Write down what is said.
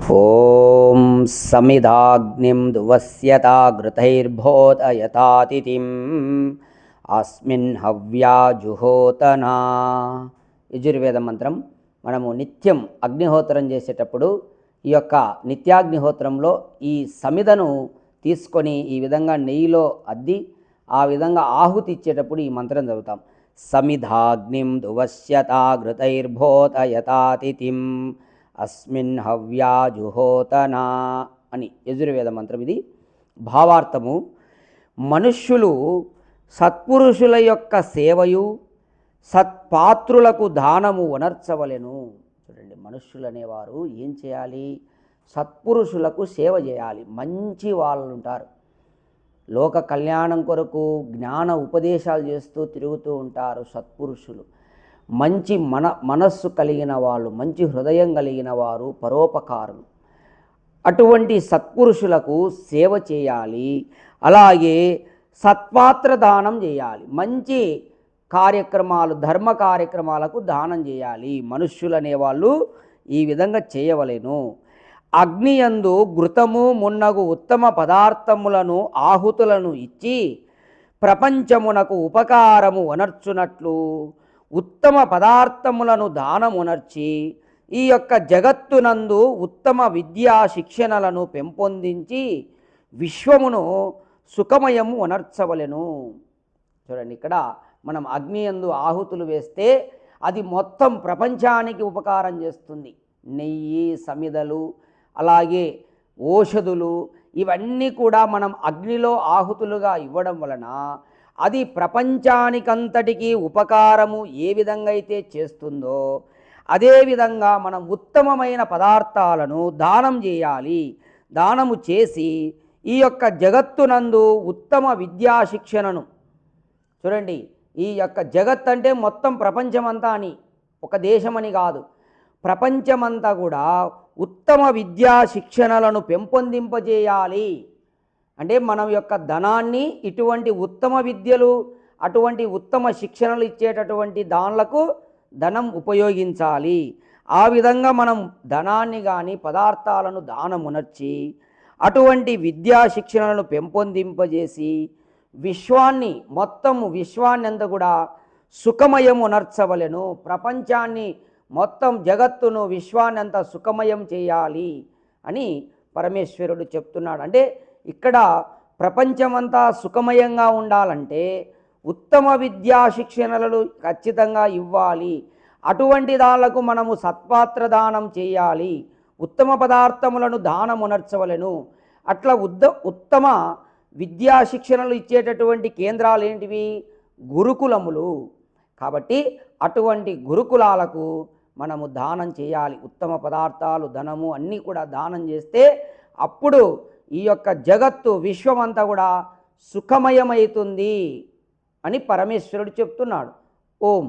ॐ समिधाग्निं दुवस्यताघृतैर्भोदयतातिथिम् अस्मिन् హవ్యా జుహోతనా యజుర్వేద మంత్రం మనము నిత్యం అగ్నిహోత్రం చేసేటప్పుడు ఈ యొక్క నిత్యాగ్నిహోత్రంలో ఈ సమిధను తీసుకొని ఈ విధంగా నెయ్యిలో అద్ది ఆ విధంగా ఆహుతి ఇచ్చేటప్పుడు ఈ మంత్రం చదువుతాం సమిధాగ్నిం దువస్యతాఘృతైర్భోతయతాతిథిం అస్మిన్ హవ్యా జుహోతనా అని యజుర్వేద మంత్రం ఇది. భావార్థము మనుష్యులు సత్పురుషుల యొక్క సేవయు సత్పాత్రులకు దానము ఉనర్చవలెను చూడండి మనుష్యులు అనేవారు ఏం చేయాలి? సత్పురుషులకు సేవ చేయాలి. మంచి వాళ్ళు ఉంటారు లోక కళ్యాణం కొరకు జ్ఞాన ఉపదేశాలు చేస్తూ తిరుగుతూ ఉంటారు సత్పురుషులు. మంచి మన మనస్సు కలిగిన వాళ్ళు మంచి హృదయం కలిగిన వారు పరోపకారులు అటువంటి సత్పురుషులకు సేవ చేయాలి. అలాగే సత్పాత్ర దానం చేయాలి. మంచి కార్యక్రమాలు ధర్మ కార్యక్రమాలకు దానం చేయాలి. మనుష్యులు అనేవాళ్ళు ఈ విధంగా చేయవలెను. అగ్నియందు ఘృతము మున్నగు ఉత్తమ పదార్థములను ఆహుతులను ఇచ్చి ప్రపంచమునకు ఉపకారము వనర్చునట్లు ఉత్తమ పదార్థములను దానమునర్చి ఈ యొక్క జగత్తునందు ఉత్తమ విద్యా శిక్షణలను పెంపొందించి విశ్వమును సుఖమయము వనర్చవలెను. చూడండి ఇక్కడ మనం అగ్ని యందు ఆహుతులు వేస్తే అది మొత్తం ప్రపంచానికి ఉపకారం చేస్తుంది. నెయ్యి సమిదలు అలాగే ఓషధులు ఇవన్నీ కూడా మనం అగ్నిలో ఆహుతులుగా ఇవ్వడం వలన అది ప్రపంచానికంతటికీ ఉపకారము ఏ విధంగా అయితే చేస్తుందో అదేవిధంగా మనం ఉత్తమమైన పదార్థాలను దానం చేయాలి దానము చేసి ఈ యొక్క జగత్తునందు ఉత్తమ విద్యా శిక్షణను చూడండి ఈ యొక్క జగత్ అంటే మొత్తం ప్రపంచమంతా అని ఒక దేశమని కాదు. ప్రపంచమంతా కూడా ఉత్తమ విద్యా శిక్షణలను పెంపొందింపజేయాలి. అంటే మనం యొక్క ధనాన్ని ఇటువంటి ఉత్తమ విద్యలు అటువంటి ఉత్తమ శిక్షణలు ఇచ్చేటటువంటి దాన్లకు ధనం ఉపయోగించాలి. ఆ విధంగా మనం ధనాన్ని కానీ పదార్థాలను దానమునర్చి అటువంటి విద్యా శిక్షణలను పెంపొందింపజేసి విశ్వాన్ని మొత్తం విశ్వాన్ని అంతా కూడా సుఖమయమునర్చవలను ప్రపంచాన్ని మొత్తం జగత్తును విశ్వాన్ని అంతా సుఖమయం చేయాలి అని పరమేశ్వరుడు చెప్తున్నాడు. అంటే ఇక్కడ ప్రపంచమంతా సుఖమయంగా ఉండాలంటే ఉత్తమ విద్యా శిక్షణలను ఖచ్చితంగా ఇవ్వాలి. అటువంటి దాళ్ళకు మనము సత్పాత్ర దానం చేయాలి. ఉత్తమ పదార్థములను దానమునర్చవలను. అట్లా ఉద్ద ఉత్తమ విద్యా శిక్షణలు ఇచ్చేటటువంటి కేంద్రాలు ఏంటివి? గురుకులములు. కాబట్టి అటువంటి గురుకులాలకు మనము దానం చేయాలి. ఉత్తమ పదార్థాలు ధనము అన్నీ కూడా దానం చేస్తే అప్పుడు ఈ యొక్క జగత్తు విశ్వమంతా కూడా సుఖమయమవుతుంది అని పరమేశ్వరుడు చెప్తున్నాడు. ఓం